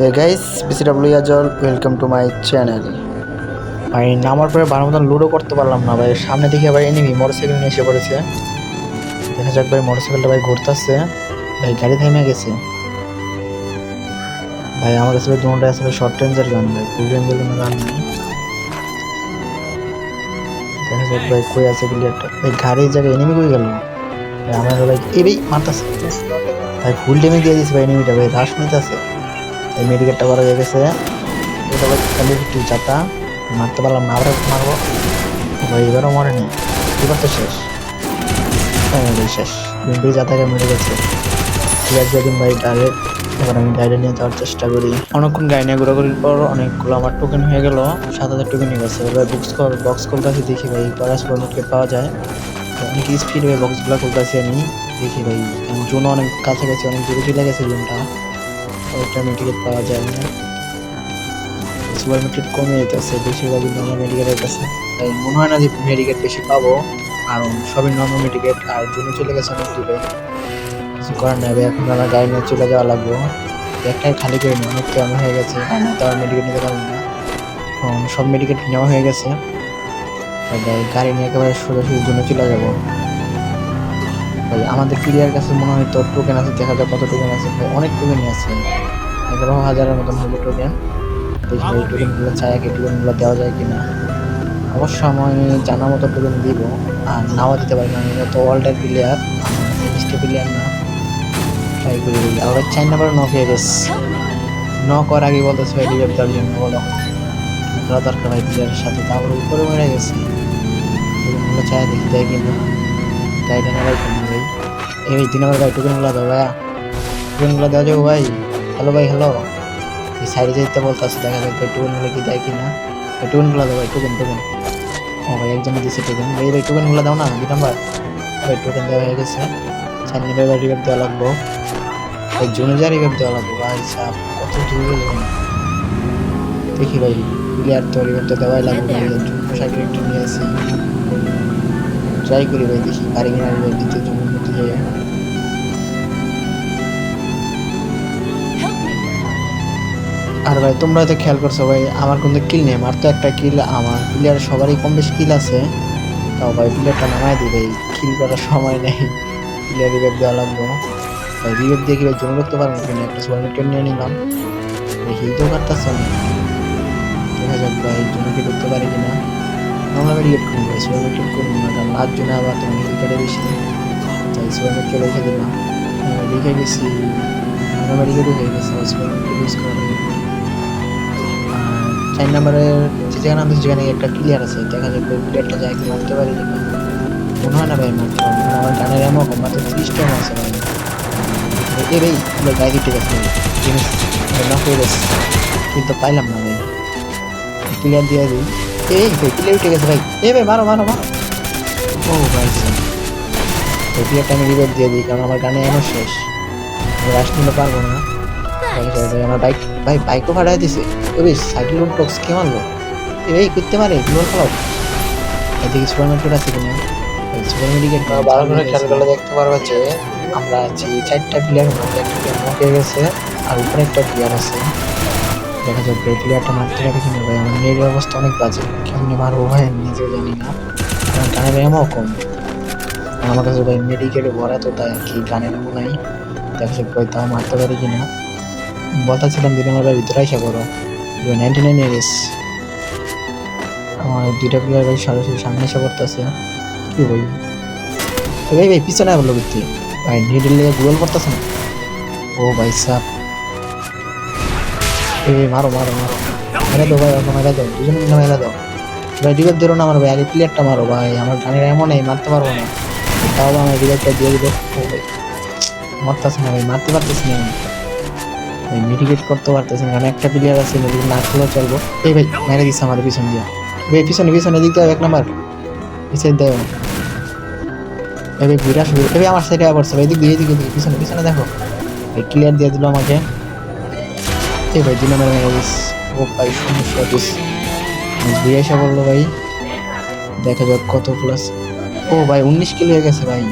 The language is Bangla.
গাইস বিসিডব্লিউ আজল ওয়েলকাম টু মাই চ্যানেল ভাই নামার পরে ভালো মতন লুডো করতে পারলাম না ভাই। সামনে দিকে ভাই এনিমি মোটরসাইকেল নিয়ে এসে পড়েছে। দেখা যাক ভাই মোটরসাইকেলটা ভাই ঘুরতেছে। ভাই গাড়ি থেমে গেছে। ভাই, আমার কাছে দুটা আসলে শর্ট রেঞ্জের গান ভাই ফুল রেঞ্জের কোনো গান নেই। দেখা যাক ভাই কই আছে প্লেয়ারটা ভাই গাড়ির জায়গায় এনিমি কই গেল? আমার ভাই এই ভাই মারতাছে। ভাই ফুল ডেমে দিয়ে দিয়েছে ভাই এনিমিটা ভাই রাশ নিতেছে এই মেডিকেটটা করা হয়ে গেছে। এটা একটু চাতা মারতে পারলাম না, আবার মারবো। এবারও মরেনি। এবার তো শেষ। হ্যাঁ শেষ। কিন্তু যাতাকে মেরে গেছে। ঠিক আছে যেদিন ভাই ডাইরেক্ট এবার আমি গাড়ি নিয়ে যাওয়ার চেষ্টা করি। অনেকক্ষণ গাড়ি নিয়ে ঘোরাঘুরির পর অনেকগুলো আমার টোকেন হয়ে গেল। সাত হাজার টোকেন হয়ে গেছে। এবার বুকস কল বক্স কলকাছে দেখি ভাই করা সুপার পাওয়া যায়। অনেক স্পিড হয়ে বক্সগুলো কলকাছে আমি। দেখি ভাই, জোনও অনেক কাছাকাছি, অনেক দূরে চলে গেছে জোনটা ওইটা মেডিকেট পাওয়া যায় না। সুপার মার্কেট কমে যেতেছে বেশিরভাগ নর্মাল মেডিকেটের কাছে। তাই মনে হয় না যে মেডিকেট বেশি পাবো। কারণ সবই নর্মাল মেডিকেট আর জন্য চলে গেছে অনেক দূরে। কিছু করার ভাই, এখন আমার গাড়ি নিয়ে চলে যাওয়া লাগবে। একটাই খালি করে নিই অনেক কেমন হয়ে গেছে তার মেডিকেট নিতে পারব না। সব মেডিকেট নেওয়া হয়ে গেছে। গাড়ি নিয়ে একেবারে সোজাসুজি জন্য চলে যাব। ভাই, আমাদের প্লেয়ার কাছে মনে হয় তো টোকেন আছে, দেখা যায় কত টোকেন আছে ভাই। অনেক টোকেনই আছে। এগারো হাজারের মতন হবে টোকেন দেখি ভাই টোকেনগুলো চাই আগে টোকেনগুলো দেওয়া যায় কিনা। অবশ্য আমি জানা মতো টোকেন দিব, আর নাও দিতে পারি না। আমি তো ওয়ার্ল্ডের প্লেয়ার মিষ্টি প্লেয়ার না। ট্রাই করি বলি আবার চার নাম্বার নক হয়ে গেছে নক আর আগে বলতেছে ভাই রিভাইভ দেওয়ার জন্য, বলো। করা দরকার ভাই প্লেয়ারের সাথে। তারপরে উপরে মরে গেছে। টোকেনগুলো চাই, দেখি দেয় কিনা। ভাই কেন ভাই এই তিন নম্বর ভাই টোকেনগুলো দাও ভাইয়া। টোকেনগুলো দেওয়া যাব ভাই। হ্যালো ভাই, হ্যালো। এই সাইডে যেতে বলতেছে, দেখা ভাই টোকেনগুলো কি দেয় কিনা ভাই টোকেনগুলো দাও ভাই, টোকেন টোকেন। ও ভাই, একজনে দিচ্ছে টোকেন। ভাই ভাই টোকেনগুলো দাও না, দুই নাম্বার। ভাই, টোকেন দেওয়া হয়ে গেছে। চার নম্বর ভাই রিভাইভ দেওয়া লাগবো। ভাই জুনে যা রিভাইভ দেওয়া লাগবো। ভাই সাপ কত যাবেন দেখি ভাই প্লেয়ার তো রিভাইভটা দেওয়াই লাগবে সাইকেল একটু নিয়ে আসি। ট্রাই করি ভাই, দেখি কিনা রিভাইভ দিতে জন্য দিয়ে আর ভাই, তোমরা হয়তো খেয়াল করছ ভাই, আমার কিন্তু কিল নেই, আমার তো একটা কিল আমার প্লেয়ার সবারই কম বেশি কিল আছে। তাও ভাই প্লেয়ারটা নামাই দিই ভাই কিল করার সময় নেই। প্লেয়ার রিভাইভ দেওয়া লাগবে। ভাই রিভাইভ দিয়ে কি ভাই, জমা করতে পারব কিনা একটা সুপার মার্কেট নিয়ে নিলাম। ভাই হিলতেও পারতেছে না। দেখা যাক ভাই, জমা কি করতে পারি কিনা। আমরা মেডিকেট করব ভাই না লাস্ট জন্য আবার তোমার হিল কাটে বেশি তাই সুপার মার্কেট রেখে দিলাম। আমি রেখে গেছি। আমরা মেডিকেটও হয়ে গেছে সুপার ইউজ করা চার নম্বরের যে জায়গা নাম যেখানে একটা ক্লিয়ার আছে, দেখা যাবে প্লেয়ারটা যায় কি মারতে পারি মনে হয় না ভাই মারতে পারব না আমার গানের এমন কম, মাত্র ত্রিশ টাইম আছে ভাই। এ ভাই আমার গায়ে দিতে গেছে। জিনিস নক হয়ে গেছে কিন্তু পাইলাম না ভাই। ক্লিয়ার দিয়ে দিই। এই ভাই ক্লিয়ার উঠে গেছে ভাই। এ, ভাই, মারো মারো মারো। ও ভাই এই প্লেয়ারটা আমি রিভাইভ দিয়ে দিই কারণ আমার গানে এমন শেষ। আমি রাশ নিতে পারব না। আমার বাইক ভাই বাইকও ভাড়ায় দিছে। ও বেশ সাইকেল বক্স কে মারলো? এ ভাই করতে পারে গ্লোর খাও এদিকে সুপার মার্কেট আছে কিনা? সুপার মেডিকেট ভালো করে খেয়াল করলে দেখতে পারবে যে আমরা আছি চারটা প্লেয়ার মধ্যে একটা প্লেয়ার মকে গেছে আর উপরে একটা প্লেয়ার আছে। দেখা যাক প্লেয়ারটা মারতে পারে কিনা ভাই। আমার নেটের অবস্থা অনেক বাজে। কেমনি মারবো ভাই আমি নিজেও জানি না। গানের এমও কম আমার কাছে ভাই মেডিকেটে ভরা তো, তাই কি গানের এমন নাই। দেখা যাক ভাই তাও মারতে পারি কি কিনা। বলতেছিলাম দিন আমার ভিতরে আইসা করো নাইনটি নাইন ইয়ার্স আমার দুইটা প্লেয়ার ভাই সরাসরি সামনে এসে পড়তেছে। কি তো ভাই ভাই পিছনে বলল বুঝতে ভাই নিডল লেগে গুগল করতেছে না? ও ভাই সাপ। এ ভাই মারো মারো মারো। মেরে দাও ভাই মেরে দাও। দুজন মিলে মেরে দাও। ভাই রিভাইভ দিলো না আমার ভাই, আগে প্লেয়ারটা মারো ভাই, আমার গানের এমন এই মারতে পারব না। তাও আমার রিভাইভটা দিয়ে দিল। মারতেছে না ভাই, মারতে পারতেছি না আমি। মিটিগেট করতে পারতেছি না, কারণ একটা প্লেয়ার আছে, যদি না খেলেও চলবো। এই ভাই, মেরে দিচ্ছে আমাদের পিছন দিয়ে। ভাই, পিছনে পিছনে দিক দাও এক নাম্বার। পিছিয়ে এই ভাই, ঘুরে আসবে এই আমার সাইডে পড়ছে ভাই এদিক দিয়ে, এদিকে এদিকে পিছনে পিছনে দেখো। এই ক্লিয়ার দিয়ে দিল আমাকে। এই ভাই দিস ও ভাই, সমস্যা ঘুরে এসে বলল, ভাই, দেখা যাক কত প্লাস ও ভাই, উনিশ কিলো হয়ে গেছে ভাই।